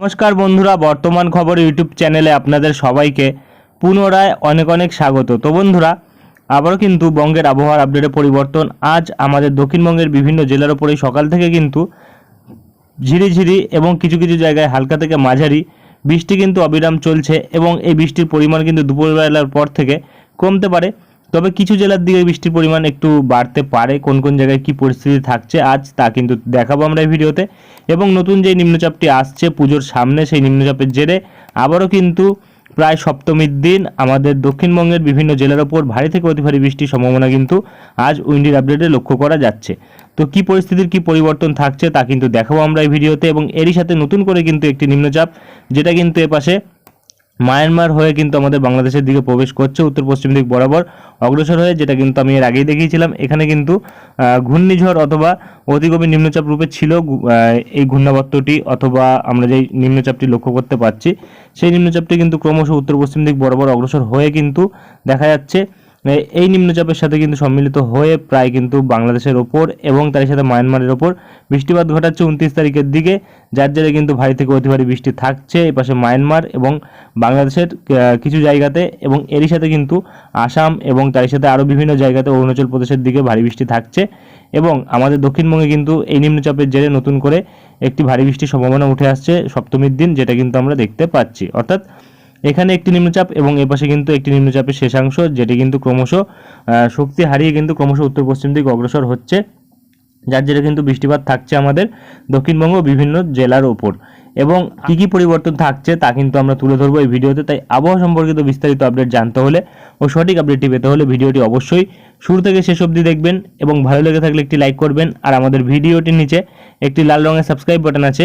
নমস্কার বন্ধুরা, বর্তমান খবর ইউটিউব চ্যানেলে আপনাদের সবাইকে পুনরায় অনেক অনেক স্বাগত। তো বন্ধুরা, আবারও কিন্তু বঙ্গের আবহাওয়ার আপডেটে পরিবর্তন। আজ আমাদের দক্ষিণবঙ্গের বিভিন্ন জেলার ওপরে সকাল থেকে কিন্তু ঝিরিঝিরি এবং কিছু কিছু জায়গায় হালকা থেকে মাঝারি বৃষ্টি কিন্তু অবিরাম চলছে এবং এই বৃষ্টির পরিমাণ কিন্তু দুপুরবেলার পর থেকে কমতে পারে। তবে কিছু জেলার দিকে বৃষ্টির পরিমাণ একটু বাড়তে পারে, কোন কোন জায়গায় কি পরিস্থিতি থাকছে আজ তা কিন্তু দেখাবো আমরা এই ভিডিওতে। এবং নতুন যে নিম্নচাপটি আসছে পুজোর সামনে, সেই নিম্নচাপের জেরে আবারও কিন্তু প্রায় সপ্তমীর দিন আমাদের দক্ষিণবঙ্গের বিভিন্ন জেলার ওপর ভারী থেকে অতি ভারী বৃষ্টির সম্ভাবনা কিন্তু আজ উইন্ডির আপডেটে লক্ষ্য করা যাচ্ছে। তো কি পরিস্থিতির কি পরিবর্তন থাকছে তা কিন্তু দেখাবো আমরা এই ভিডিওতে এবং এরই সাথে নতুন করে কিন্তু একটি নিম্নচাপ, যেটা কিন্তু এপাশে মায়ানমার হয়ে কিন্তু আমাদের বাংলাদেশের দিকে প্রবেশ করছে উত্তর পশ্চিম দিক বরাবর। অগ্রসর হয়ে যেটা কিন্তু আমি এর আগেই দেখিয়েছিলাম, এখানে কিন্তু ঘূর্ণিঝড় অথবা অতিগভীর নিম্নচাপ রূপে ছিল এই ঘূর্ণাবর্তটি অথবা আমরা যেই নিম্নচাপটি লক্ষ্য করতে পারছি, সেই নিম্নচাপটি কিন্তু ক্রমশ উত্তর পশ্চিম দিক বরাবর অগ্রসর হয়ে কিন্তু দেখা যাচ্ছে। এই নিম্নচাপের সাথে কিন্তু সম্মিলিত হয়ে প্রায় কিন্তু বাংলাদেশের ওপর এবং তার সাথে মায়ানমারের ওপর বৃষ্টিপাত ঘটাচ্ছে উনত্রিশ তারিখের দিকে, যার জেরে কিন্তু ভারী থেকে অতি ভারী বৃষ্টি থাকছে এই পাশে মায়ানমার এবং বাংলাদেশের কিছু জায়গাতে এবং এরই সাথে কিন্তু আসাম এবং তার সাথে আরও বিভিন্ন জায়গাতে অরুণাচল প্রদেশের দিকে ভারী বৃষ্টি থাকছে এবং আমাদের দক্ষিণবঙ্গে কিন্তু এই নিম্নচাপের জেরে নতুন করে একটি ভারী বৃষ্টির সম্ভাবনা উঠে আসছে সপ্তমীর দিন, যেটা কিন্তু আমরা দেখতে পাচ্ছি। অর্থাৎ এখানে একটি নিম্নচাপ এবং এপাশে কিন্তু একটি নিম্নচাপের শেষাংশ, যেটি কিন্তু ক্রমশ শক্তি হারিয়ে কিন্তু ক্রমশ উত্তর পশ্চিম দিকে অগ্রসর হচ্ছে, যার জেরে কিন্তু বৃষ্টিপাত থাকছে আমাদের দক্ষিণবঙ্গ বিভিন্ন জেলার ওপর। এবং কী কী পরিবর্তন থাকছে তা কিন্তু আমরা তুলে ধরবো এই ভিডিওতে, তাই আবহাওয়া সম্পর্কিত বিস্তারিত আপডেট জানতে হলে ও সঠিক আপডেটটি পেতে হলে ভিডিওটি অবশ্যই শুরু থেকে শেষ অবধি দেখবেন এবং ভালো লেগে থাকলে একটি লাইক করবেন, আর আমাদের ভিডিওটির নিচে একটি লাল রঙের সাবস্ক্রাইব বাটন আছে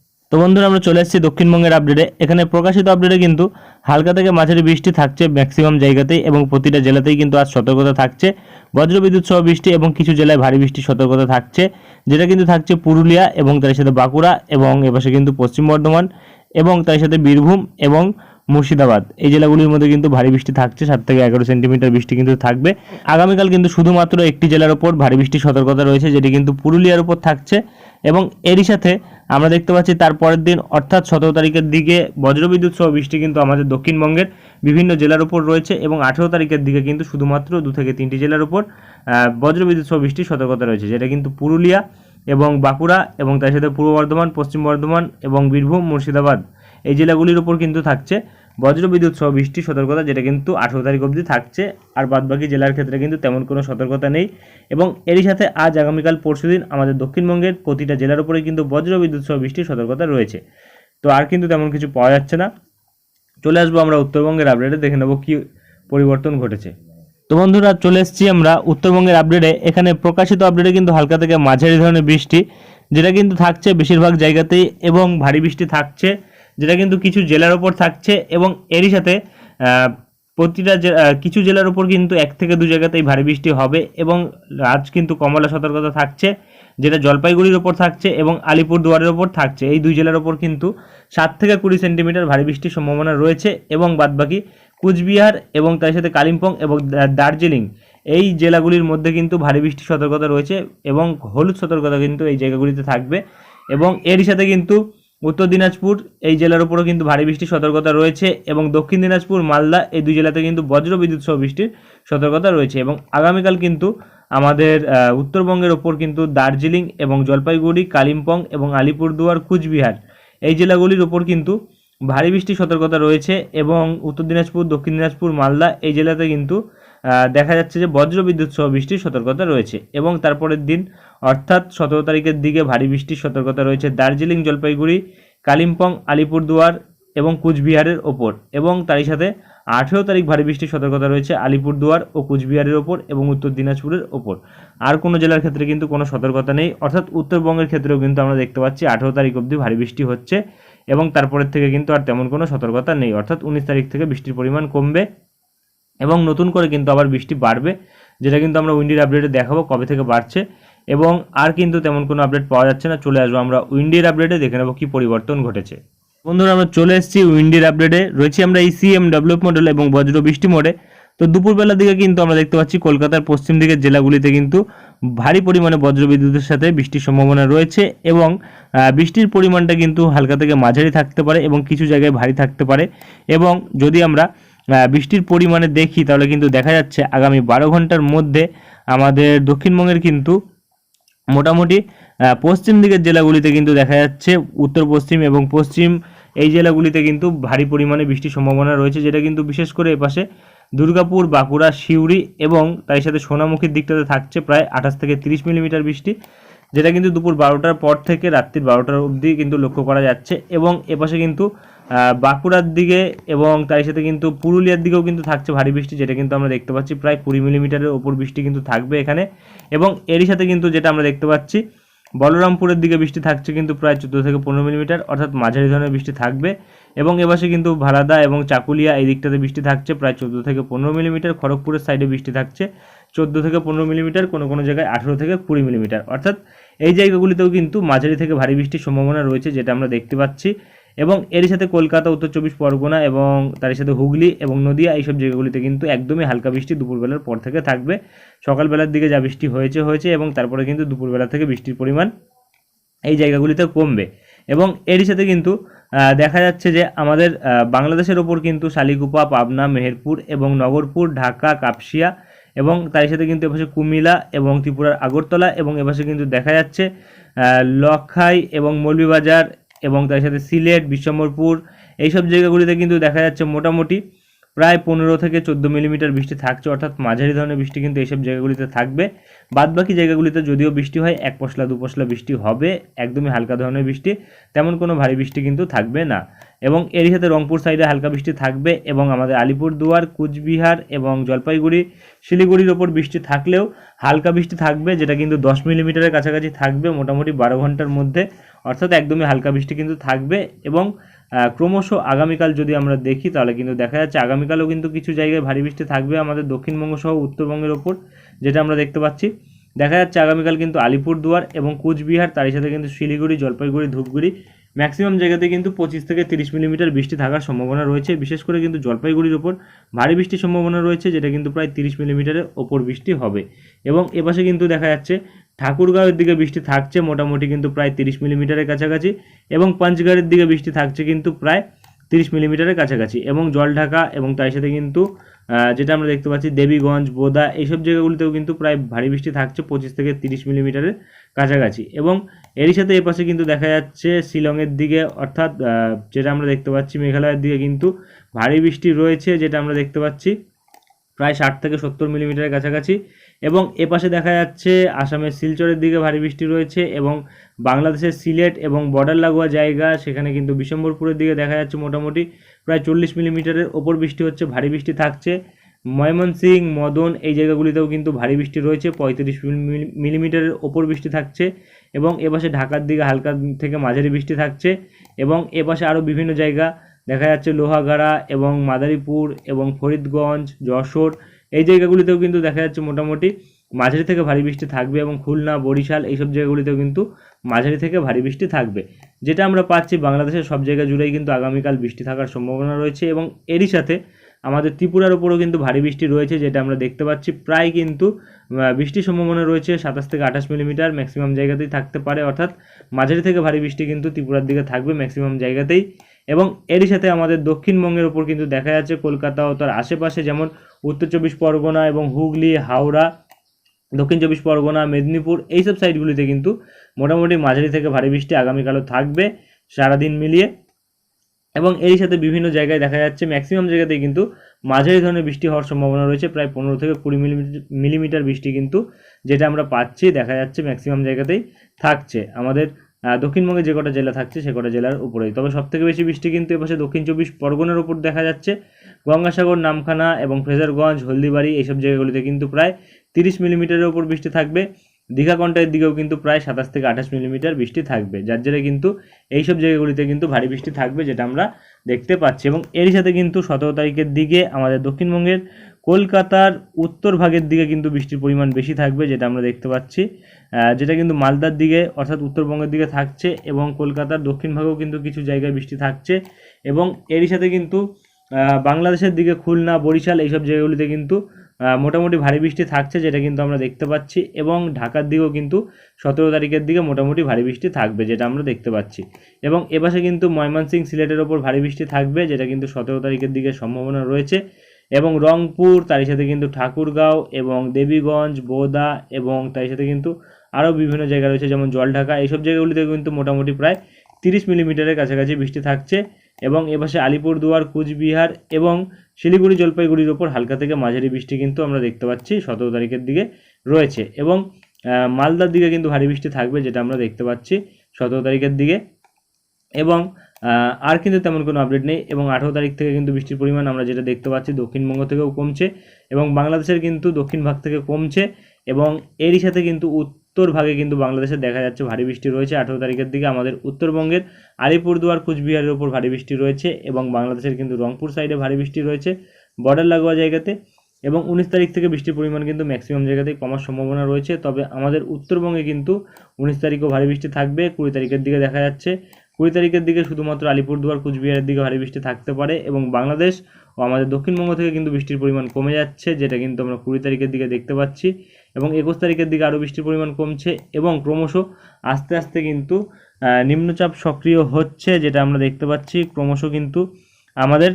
তো বন্ধুরা, আমরা চলে এসেছি দক্ষিণবঙ্গের আপডেটে এখানে প্রকাশিত আপডেটে কিন্তু হালকা থেকে মাঝারি বৃষ্টি থাকছে ম্যাক্সিমাম জায়গাতেই এবং প্রতিটা জেলাতেই কিন্তু আজ সতর্কতা থাকছে। বজ্রবিদ্যুৎ সহ বৃষ্টি এবং কিছু জেলায় ভারী বৃষ্টির সতর্কতা থাকছে, যেটা কিন্তু থাকছে পুরুলিয়া এবং তার সাথে বাঁকুড়া এবং এপাশে কিন্তু পশ্চিম বর্ধমান এবং তার সাথে বীরভূম এবং মুর্শিদাবাদ। এই জেলাগুলির মধ্যে কিন্তু ভারী বৃষ্টি থাকছে, সাত থেকে এগারো সেন্টিমিটার বৃষ্টি কিন্তু থাকবে। আগামীকাল কিন্তু শুধুমাত্র একটি জেলার ওপর ভারী বৃষ্টির সতর্কতা রয়েছে, যেটি কিন্তু পুরুলিয়ার উপর থাকছে এবং এরই সাথে আমরা দেখতে পাচ্ছি তারপরের দিন, অর্থাৎ সতেরো তারিখের দিকে বজ্রবিদ্যুৎ সহ বৃষ্টি কিন্তু আমাদের দক্ষিণবঙ্গের বিভিন্ন জেলার উপর রয়েছে এবং আঠেরো তারিখের দিকে কিন্তু শুধুমাত্র দু থেকে তিনটি জেলার উপর বজ্রবিদ্যুৎ সহ বৃষ্টির সতর্কতা রয়েছে, যেটা কিন্তু পুরুলিয়া এবং বাঁকুড়া এবং তার সাথে পূর্ব বর্ধমান, পশ্চিম বর্ধমান এবং বীরভূম, মুর্শিদাবাদ এই জেলাগুলির উপর কিন্তু থাকছে। বজ্রবিদ্যুৎ সহ বৃষ্টির সতর্কতা, যেটা কিন্তু আঠেরো তারিখ অবধি থাকছে, আর বাদবাকি জেলার ক্ষেত্রে কিন্তু তেমন কোনো সতর্কতা নেই। এবং এরই সাথে আজ আগামীকাল পরশুদিন আমাদের দক্ষিণবঙ্গের প্রতিটা জেলার উপরে কিন্তু বজ্রবিদ্যুৎ সহ বৃষ্টির সতর্কতা রয়েছে। তো আর কিন্তু তেমন কিছু পাওয়া যাচ্ছে না। চলে আসব আমরা উত্তরবঙ্গের আপডেটে দেখে নেব কী পরিবর্তন ঘটেছে। তো বন্ধুরা, চলে এসেছি আমরা উত্তরবঙ্গের আপডেটে এখানে প্রকাশিত আপডেটে কিন্তু হালকা থেকে মাঝারি ধরনের বৃষ্টি, যেটা কিন্তু থাকছে বেশিরভাগ জায়গাতেই এবং ভারী বৃষ্টি থাকছে। যেটা কিন্তু কিছু জেলার ওপর থাকছে এবং এরই সাথে প্রতিটা কিছু জেলার ওপর কিন্তু এক থেকে দু জায়গাতেই ভারী বৃষ্টি হবে এবং আজ কিন্তু কমলা সতর্কতা থাকছে, যেটা জলপাইগুড়ির ওপর থাকছে এবং আলিপুরদুয়ারের ওপর থাকছে। এই দুই জেলার ওপর কিন্তু সাত থেকে কুড়ি সেন্টিমিটার ভারী বৃষ্টির সম্ভাবনা রয়েছে এবং বাদবাকি কুচবিহার এবং তার সাথে কালিম্পং এবং দার্জিলিং, এই জেলাগুলির মধ্যে কিন্তু ভারী বৃষ্টির সতর্কতা রয়েছে এবং হলুদ সতর্কতা কিন্তু এই জায়গাগুলিতে থাকবে এবং এরই সাথে কিন্তু উত্তর দিনাজপুর, এই জেলার উপরও কিন্তু ভারী বৃষ্টির সতর্কতা রয়েছে এবং দক্ষিণ দিনাজপুর, মালদা এই দুই জেলাতে কিন্তু বজ্র বিদ্যুৎ সহ বৃষ্টির সতর্কতা রয়েছে এবং আগামীকাল কিন্তু আমাদের উত্তরবঙ্গের ওপর কিন্তু দার্জিলিং এবং জলপাইগুড়ি, কালিম্পং এবং আলিপুরদুয়ার, কুচবিহার এই জেলাগুলির ওপর কিন্তু ভারী বৃষ্টির সতর্কতা রয়েছে এবং উত্তর দিনাজপুর, দক্ষিণ দিনাজপুর, মালদা এই জেলাতে কিন্তু দেখা যাচ্ছে যে বজ্রবিদ্যুৎ সহ বৃষ্টির সতর্কতা রয়েছে এবং তারপরের দিন অর্থাৎ সতেরো তারিখের দিকে ভারী বৃষ্টির সতর্কতা রয়েছে দার্জিলিং, জলপাইগুড়ি, কালিম্পং, আলিপুরদুয়ার এবং কুচবিহারের ওপর এবং তারই সাথে আঠেরো তারিখ ভারী বৃষ্টির সতর্কতা রয়েছে আলিপুরদুয়ার ও কুচবিহারের ওপর এবং উত্তর দিনাজপুরের ওপর। আর কোনো জেলার ক্ষেত্রে কিন্তু কোনো সতর্কতা নেই। অর্থাৎ উত্তরবঙ্গের ক্ষেত্রেও কিন্তু আমরা দেখতে পাচ্ছি আঠেরো তারিখ অবধি ভারী বৃষ্টি হচ্ছে এবং তারপরের থেকে কিন্তু আর তেমন কোনো সতর্কতা নেই। অর্থাৎ উনিশ তারিখ থেকে বৃষ্টির পরিমাণ কমবে এবং নতুন করে কিন্তু আবার বৃষ্টি বাড়বে, যেটা কিন্তু আমরা উইন্ডির আপডেটে দেখাবো কবে থেকে বাড়ছে। এবং আর কিন্তু তেমন কোনো আপডেট পাওয়া যাচ্ছে না। চলে আসব আমরা উইন্ডির আপডেটে দেখে নেব কী পরিবর্তন ঘটেছে। বন্ধুরা, আমরা চলে এসেছি উইন্ডির আপডেটে রয়েছি আমরা এই সিএম ডেভেলপ মডেল এবং বজ্র বৃষ্টি মোডে তো দুপুরবেলার দিকে কিন্তু আমরা দেখতে পাচ্ছি, কলকাতার পশ্চিম দিকের জেলাগুলিতে কিন্তু ভারী পরিমাণে বজ্রবিদ্যুতের সাথে বৃষ্টির সম্ভাবনা রয়েছে এবং বৃষ্টির পরিমাণটা কিন্তু হালকা থেকে মাঝারি থাকতে পারে এবং কিছু জায়গায় ভারী থাকতে পারে। এবং যদি আমরা বৃষ্টির পরিমাণে দেখি, তাহলে কিন্তু দেখা যাচ্ছে আগামী বারো ঘণ্টার মধ্যে আমাদের দক্ষিণবঙ্গের কিন্তু মোটামুটি পশ্চিম দিকের জেলাগুলিতে কিন্তু দেখা যাচ্ছে উত্তর পশ্চিম এবং পশ্চিম এই জেলাগুলিতে কিন্তু ভারী পরিমাণে বৃষ্টির সম্ভাবনা রয়েছে, যেটা কিন্তু বিশেষ করে এপাশে দুর্গাপুর, বাঁকুড়া, সিউড়ি এবং তার সাথে সোনামুখীর দিকটাতে থাকছে প্রায় আঠাশ থেকে তিরিশ মিলিমিটার বৃষ্টি, যেটা কিন্তু দুপুর বারোটার পর থেকে রাত্রির বারোটার অবধি কিন্তু লক্ষ্য করা যাচ্ছে এবং এপাশে কিন্তু বাঁকুড়ার দিকে এবং তার সাথে কিন্তু পুরুলিয়ার দিকেও কিন্তু থাকছে ভারী বৃষ্টি, যেটা কিন্তু আমরা দেখতে পাচ্ছি। প্রায় কুড়ি মিলিমিটারের ওপর বৃষ্টি কিন্তু থাকবে এখানে এবং এরই সাথে কিন্তু যেটা আমরা দেখতে পাচ্ছি, বলরামপুরের দিকে বৃষ্টি থাকছে কিন্তু প্রায় চোদ্দ থেকে পনেরো মিলিমিটার, অর্থাৎ মাঝারি ধরনের বৃষ্টি থাকবে এবং এপাশে কিন্তু ভারাদা এবং চাকুলিয়া এই দিকটাতে বৃষ্টি থাকছে, প্রায় চোদ্দ থেকে পনেরো মিলিমিটার, খড়গপুরের সাইডে বৃষ্টি থাকছে চোদ্দ থেকে পনেরো মিলিমিটার, কোনো কোনো জায়গায় আঠেরো থেকে কুড়ি মিলিমিটার। অর্থাৎ এই জায়গাগুলিতেও কিন্তু মাঝারি থেকে ভারী বৃষ্টির সম্ভাবনা রয়েছে, যেটা আমরা দেখতে পাচ্ছি। এবং এর সাথে কলকাতা, উত্তর চব্বিশ পরগনা এবং তার সাথে হুগলি এবং নদিয়া এইসব জায়গাগুলিতে কিন্তু একদমই হালকা বৃষ্টি দুপুরবেলার পর থেকে থাকবে। সকালবেলার দিকে যা বৃষ্টি হয়েছে হয়েছে এবং তারপরে কিন্তু দুপুরবেলা থেকে বৃষ্টির পরিমাণ এই জায়গাগুলিতে কমবে। এবং এরই সাথে কিন্তু দেখা যাচ্ছে যে আমাদের বাংলাদেশের ওপর কিন্তু শালিকুপা পাবনা, মেহেরপুর এবং নগরপুর, ঢাকা, কাপসিয়া এবং তার সাথে কিন্তু এপাশে কুমিলা এবং ত্রিপুরার আগরতলা এবং এপাশে কিন্তু দেখা যাচ্ছে লক্ষাই এবং মৌলভীবাজার এবং তার সাথে সিলেট বিশ্বম্বরপুর এইসব জায়গাগুলিতে কিন্তু দেখা যাচ্ছে মোটামুটি প্রায় পনেরো থেকে চোদ্দ মিলিমিটার বৃষ্টি থাকছে, অর্থাৎ মাঝারি ধরনের বৃষ্টি কিন্তু এইসব জায়গাগুলিতে থাকবে। বাদবাকি জায়গাগুলিতে যদিও বৃষ্টি হয়, এক পশলা, দু পশলা বৃষ্টি হবে, একদমই হালকা ধরনের বৃষ্টি, তেমন কোনো ভারী বৃষ্টি কিন্তু থাকবে না। এবং এরই সাথে রংপুর সাইডে হালকা বৃষ্টি থাকবে এবং আমাদের আলিপুরদুয়ার, কুচবিহার এবং জলপাইগুড়ি, শিলিগুড়ির ওপর বৃষ্টি থাকলেও হালকা বৃষ্টি থাকবে, যেটা কিন্তু দশ মিলিমিটারের কাছাকাছি থাকবে, মোটামুটি বারো ঘণ্টার মধ্যে, অর্থাৎ একদমই হালকা বৃষ্টি কিন্তু থাকবে। এবং ক্রমশ আগামীকাল যদি আমরা দেখি, তাহলে কিন্তু দেখা যাচ্ছে আগামীকালও কিন্তু কিছু জায়গায় ভারী বৃষ্টি থাকবে আমাদের দক্ষিণবঙ্গ সহ উত্তরবঙ্গের ওপর, যেটা আমরা দেখতে পাচ্ছি। দেখা যাচ্ছে আগামীকাল কিন্তু আলিপুরদুয়ার এবং কুচবিহার তারই সাথে কিন্তু শিলিগুড়ি, জলপাইগুড়ি, ধূপগুড়ি ম্যাক্সিমাম জায়গাতে কিন্তু পঁচিশ থেকে তিরিশ মিলিমিটার বৃষ্টি থাকার সম্ভাবনা রয়েছে। বিশেষ করে কিন্তু জলপাইগুড়ির ওপর ভারী বৃষ্টির সম্ভাবনা রয়েছে, যেটা কিন্তু প্রায় তিরিশ মিলিমিটারের ওপর বৃষ্টি হবে। এবং এপাশে কিন্তু দেখা যাচ্ছে ঠাকুরগাঁওয়ের দিকে বৃষ্টি থাকছে মোটামুটি কিন্তু প্রায় তিরিশ মিলিমিটারের কাছাকাছি এবং পাঞ্চগড়ের দিকে বৃষ্টি থাকছে কিন্তু প্রায় তিরিশ মিলিমিটারের কাছাকাছি এবং জলঢাকা এবং তার সাথে কিন্তু যেটা আমরা দেখতে পাচ্ছি দেবীগঞ্জ, বোদা এইসব জায়গাগুলিতেও কিন্তু প্রায় ভারী বৃষ্টি থাকছে পঁচিশ থেকে তিরিশ মিলিমিটারের কাছাকাছি এবং এরই সাথে এপাশে কিন্তু দেখা যাচ্ছে শিলংয়ের দিকে অর্থাৎ যেটা আমরা দেখতে পাচ্ছি মেঘালয়ের দিকে কিন্তু ভারী বৃষ্টি রয়েছে যেটা আমরা দেখতে পাচ্ছি প্রায় ষাট থেকে সত্তর মিলিমিটারের কাছাকাছি এবং এপাশে দেখা যাচ্ছে আসামের শিলচরের দিকে ভারী বৃষ্টি রয়েছে এবং বাংলাদেশের সিলেট এবং বর্ডার লাগোয়া জায়গা, সেখানে কিন্তু বিশম্বরপুরের দিকে দেখা যাচ্ছে মোটামুটি প্রায় চল্লিশ মিলিমিটারের ওপর বৃষ্টি হচ্ছে, ভারী বৃষ্টি থাকছে। ময়মনসিং মদন এই জায়গাগুলিতেও কিন্তু ভারী বৃষ্টি রয়েছে, পঁয়ত্রিশ মিলি- মিলিমিটারের ওপর বৃষ্টি থাকছে এবং এপাশে ঢাকার দিকে হালকা থেকে মাঝারি বৃষ্টি থাকছে এবং এপাশে আরও বিভিন্ন জায়গা দেখা যাচ্ছে, লোহাগাড়া এবং মাদারীপুর এবং ফরিদগঞ্জ, যশোর এই জায়গাগুলিতেও কিন্তু দেখা যাচ্ছে মোটামুটি মাঝারি থেকে ভারী বৃষ্টি থাকবে এবং খুলনা, বরিশাল এইসব জায়গাগুলিতেও কিন্তু মাঝারি থেকে ভারী বৃষ্টি থাকবে। যেটা আমরা পাচ্ছি বাংলাদেশের সব জায়গা জুড়েই কিন্তু আগামীকাল বৃষ্টি থাকার সম্ভাবনা রয়েছে এবং এরই সাথে আমাদের ত্রিপুরার ওপরও কিন্তু ভারী বৃষ্টি রয়েছে, যেটা আমরা দেখতে পাচ্ছি। প্রায় কিন্তু বৃষ্টির সম্ভাবনা রয়েছে সাতাশ থেকে আঠাশ মিলিমিটার ম্যাক্সিমাম জায়গাতেই থাকতে পারে। অর্থাৎ মাঝারি থেকে ভারী বৃষ্টি কিন্তু ত্রিপুরার দিকে থাকবে ম্যাক্সিমাম জায়গাতেই। এবং এরই সাথে আমাদের দক্ষিণবঙ্গের ওপর কিন্তু দেখা যাচ্ছে কলকাতা ও তার আশেপাশে যেমন উত্তর চব্বিশ পরগনা এবং হুগলি, হাওড়া, দক্ষিণ চব্বিশ পরগনা, মেদিনীপুর, এইসব সাইডগুলিতে কিন্তু মোটামুটি মাঝারি থেকে ভারী বৃষ্টি আগামীকালও থাকবে সারাদিন মিলিয়ে। এবং এরই সাথে বিভিন্ন জায়গায় দেখা যাচ্ছে ম্যাক্সিমাম জায়গাতেই কিন্তু মাঝারি ধরনের বৃষ্টি হওয়ার সম্ভাবনা রয়েছে, প্রায় পনেরো থেকে কুড়ি মিলিমিটার বৃষ্টি কিন্তু যেটা আমরা পাচ্ছি, দেখা যাচ্ছে ম্যাক্সিমাম জায়গাতেই থাকছে। আমাদের দক্ষিণবঙ্গে যে কটা জেলা থাকছে সে কটা জেলার উপরেই। তবে সবথেকে বেশি বৃষ্টি কিন্তু এপাশে দক্ষিণ চব্বিশ পরগনার উপর দেখা যাচ্ছে। গঙ্গাসাগর, নামখানা এবং ফ্রেজারগঞ্জ, হলদিবাড়ি এইসব জায়গাগুলিতে কিন্তু প্রায় তিরিশ মিলিমিটারের উপর বৃষ্টি থাকবে। দীঘাকণ্ঠের দিকেও কিন্তু প্রায় সাতাশ থেকে আঠাশ মিলিমিটার বৃষ্টি থাকবে। যার জেরে কিন্তু এইসব জায়গাগুলিতে কিন্তু ভারী বৃষ্টি থাকবে, যেটা আমরা দেখতে পাচ্ছি। এবং এরই সাথে কিন্তু সতেরো তারিখের দিকে আমাদের দক্ষিণবঙ্গের কলকাতার উত্তর ভাগের দিকে কিন্তু বৃষ্টির পরিমাণ বেশি থাকবে, যেটা আমরা দেখতে পাচ্ছি। যেটা কিন্তু মালদার দিকে, অর্থাৎ উত্তরবঙ্গের দিকে থাকছে এবং কলকাতার দক্ষিণ ভাগেও কিন্তু কিছু জায়গায় বৃষ্টি থাকছে। এবং এরই সাথে কিন্তু বাংলাদেশের দিকে খুলনা, বরিশাল এইসব জায়গাগুলিতে কিন্তু মোটামুটি ভারী বৃষ্টি থাকছে, যেটা কিন্তু আমরা দেখতে পাচ্ছি। এবং ঢাকার দিকেও কিন্তু সতেরো তারিখের দিকে মোটামুটি ভারী বৃষ্টি থাকবে, যেটা আমরা দেখতে পাচ্ছি। এবং এপাশে কিন্তু ময়মনসিংহ সিলেটের ওপর ভারী বৃষ্টি থাকবে, যেটা কিন্তু সতেরো তারিখের দিকে সম্ভাবনা রয়েছে। এবং রংপুর, তারই সাথে কিন্তু ঠাকুরগাঁও এবং দেবীগঞ্জ, বোদা এবং তারই সাথে কিন্তু আরও বিভিন্ন জায়গা রয়েছে যেমন জলঢাকা। এইসব জায়গাগুলিতে কিন্তু মোটামুটি প্রায় তিরিশ মিলিমিটারের কাছাকাছি বৃষ্টি থাকছে এবং এপাশে আলিপুরদুয়ার, কুচবিহার এবং শিলিগুড়ি জলপাইগুড়ির ওপর হালকা থেকে মাঝারি বৃষ্টি কিন্তু আমরা দেখতে পাচ্ছি সতেরো তারিখের দিকে রয়েছে এবং মালদার দিকে কিন্তু ভারী বৃষ্টি থাকবে যেটা আমরা দেখতে পাচ্ছি সতেরো তারিখের দিকে। এবং আর কিন্তু তেমন কোনো আপডেট নেই এবং আঠেরো তারিখ থেকে কিন্তু বৃষ্টির পরিমাণ আমরা যেটা দেখতে পাচ্ছি দক্ষিণবঙ্গ থেকেও কমছে এবং বাংলাদেশের কিন্তু দক্ষিণ ভাগ থেকে কমছে এবং এরই সাথে কিন্তু উত্তর ভাগে কিন্তু বাংলাদেশে দেখা যাচ্ছে ভারী বৃষ্টি রয়েছে। আঠেরো তারিখের দিকে আমাদের উত্তরবঙ্গের আলিপুরদুয়ার, কুচবিহারের ওপর ভারী বৃষ্টি রয়েছে এবং বাংলাদেশের কিন্তু রংপুর সাইডে ভারী বৃষ্টি রয়েছে বর্ডার লাগোয়া জায়গাতে এবং উনিশ তারিখ থেকে বৃষ্টির পরিমাণ কিন্তু ম্যাক্সিমাম জায়গাতেই কমার সম্ভাবনা রয়েছে। তবে আমাদের উত্তরবঙ্গে কিন্তু উনিশ তারিখও ভারী বৃষ্টি থাকবে, কুড়ি তারিখের দিকে দেখা যাচ্ছে কুড়ি তারিখের দিকে শুধুমাত্র আলিপুরদুয়ার, কুচবিহারের দিকে ভারী বৃষ্টি থাকতে পারে এবং বাংলাদেশ ও আমাদের দক্ষিণবঙ্গ থেকে কিন্তু বৃষ্টির পরিমাণ কমে যাচ্ছে, যেটা কিন্তু আমরা কুড়ি তারিখের দিকে দেখতে পাচ্ছি এবং একুশ তারিখের দিকে আরও বৃষ্টির পরিমাণ কমছে এবং ক্রমশ আস্তে আস্তে কিন্তু নিম্নচাপ সক্রিয় হচ্ছে যেটা আমরা দেখতে পাচ্ছি। ক্রমশ কিন্তু আমাদের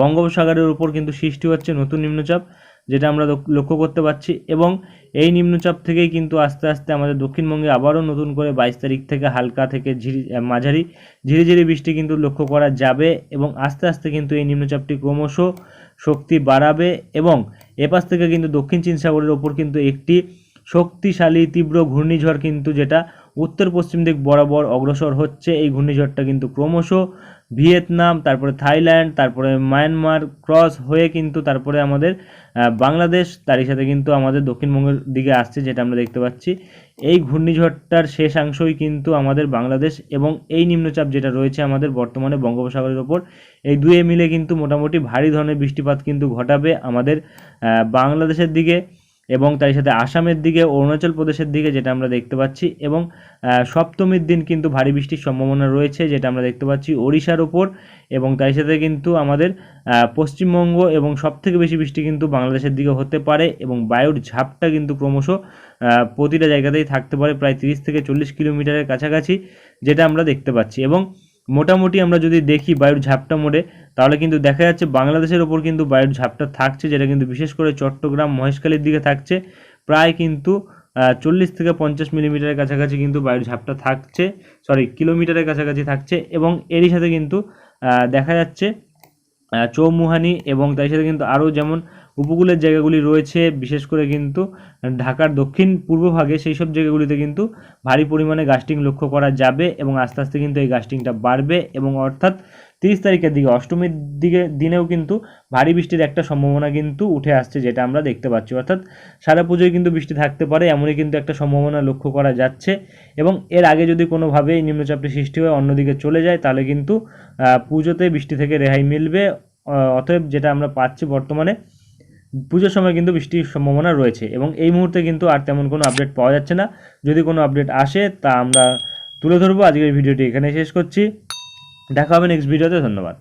বঙ্গোপসাগরের উপর কিন্তু সৃষ্টি হচ্ছে নতুন নিম্নচাপ। যেটা আমরা লক্ষ্য করতে পারছি এবং এই নিম্নচাপ থেকেই কিন্তু আস্তে আস্তে আমাদের দক্ষিণবঙ্গে আবারও নতুন করে বাইশ তারিখ থেকে হালকা থেকে ঝিরি মাঝারি ঝিরিঝিরি বৃষ্টি কিন্তু লক্ষ্য করা যাবে এবং আস্তে আস্তে কিন্তু এই নিম্নচাপটি ক্রমশ শক্তি বাড়াবে এবং এপাশ থেকে কিন্তু দক্ষিণ চীন সাগরের ওপর কিন্তু একটি শক্তিশালী তীব্র ঘূর্ণিঝড় কিন্তু যেটা উত্তর পশ্চিম দিক বরাবর অগ্রসর হচ্ছে এই ঘূর্ণিঝড়টা কিন্তু ক্রমশ। ভিয়েতনাম, তারপরে থাইল্যান্ড, তারপরে মায়ানমার ক্রস হয়ে কিন্তু তারপরে আমাদের বাংলাদেশ, তারই সাথে কিন্তু আমাদের দক্ষিণবঙ্গের দিকে আসছে যেটা আমরা দেখতে পাচ্ছি। এই ঘূর্ণিঝড়টার শেষাংশই কিন্তু আমাদের বাংলাদেশ এবং এই নিম্নচাপ যেটা রয়েছে আমাদের বর্তমানে বঙ্গোপসাগরের ওপর, এই দুয়ে মিলে কিন্তু মোটামুটি ভারী ধরনের বৃষ্টিপাত কিন্তু ঘটাবে আমাদের বাংলাদেশের দিকে। এবং তার সাথে আসামের দিকে, অরুণাচল প্রদেশের দিকে যেটা আমরা দেখতে পাচ্ছি এবং সপ্তমীর দিন কিন্তু ভারী বৃষ্টির সম্ভাবনা রয়েছে যেটা আমরা দেখতে পাচ্ছি ওড়িশার ওপর এবং তার সাথে কিন্তু আমাদের পশ্চিমবঙ্গ এবং সবথেকে বেশি বৃষ্টি কিন্তু বাংলাদেশের দিকে হতে পারে এবং বায়ুর ঝাপটা কিন্তু ক্রমশ প্রতিটা জায়গাতেই থাকতে পারে প্রায় তিরিশ থেকে চল্লিশ কিলোমিটারের কাছাকাছি যেটা আমরা দেখতে পাচ্ছি এবং মোটামুটি আমরা যদি দেখি বায়ুর ঝাপটা মোড়ে, তাহলে কিন্তু দেখা যাচ্ছে বাংলাদেশের ওপর কিন্তু বায়ুর ঝাপটা থাকছে, যেটা কিন্তু বিশেষ করে চট্টগ্রাম মহেশখালীর দিকে থাকছে। প্রায় কিন্তু চল্লিশ থেকে পঞ্চাশ মিলিমিটারের কাছাকাছি কিন্তু বায়ুর ঝাপটা থাকছে সরি কিলোমিটারের কাছাকাছি থাকছে এবং এরই সাথে কিন্তু দেখা যাচ্ছে চৌমুহানি এবং তার সাথে কিন্তু আরও যেমন উপকূলের জায়গাগুলি রয়েছে, বিশেষ করে কিন্তু ঢাকার দক্ষিণ পূর্ব ভাগে সেই সব জায়গাগুলিতে কিন্তু ভারী পরিমাণে গাস্টিং লক্ষ্য করা যাবে এবং আস্তে আস্তে কিন্তু এই গাস্টিংটা বাড়বে এবং অর্থাৎ তিরিশ তারিখের দিকে, অষ্টমীর দিকে, দিনেও কিন্তু ভারী বৃষ্টির একটা সম্ভাবনা কিন্তু উঠে আসছে যেটা আমরা দেখতে পাচ্ছি। অর্থাৎ সারা পুজোয় কিন্তু বৃষ্টি থাকতে পারে, এমনই কিন্তু একটা সম্ভাবনা লক্ষ্য করা যাচ্ছে এবং এর আগে যদি কোনোভাবে নিম্নচাপটি সৃষ্টি হয়ে, অন্যদিকে চলে যায়, তাহলে কিন্তু পুজোতে বৃষ্টি থেকে রেহাই মিলবে। অতএব যেটা আমরা পাচ্ছি বর্তমানে পুজোর সময় কিন্তু বৃষ্টির সম্ভাবনা রয়েছে এবং এই মুহূর্তে কিন্তু আর তেমন কোনো আপডেট পাওয়া যাচ্ছে না। যদি কোনো আপডেট আসে তা আমরা তুলে ধরবো। আজকের ভিডিওটি এখানে শেষ করছি। দেখা হবে নেক্সট ভিডিওতে ধন্যবাদ।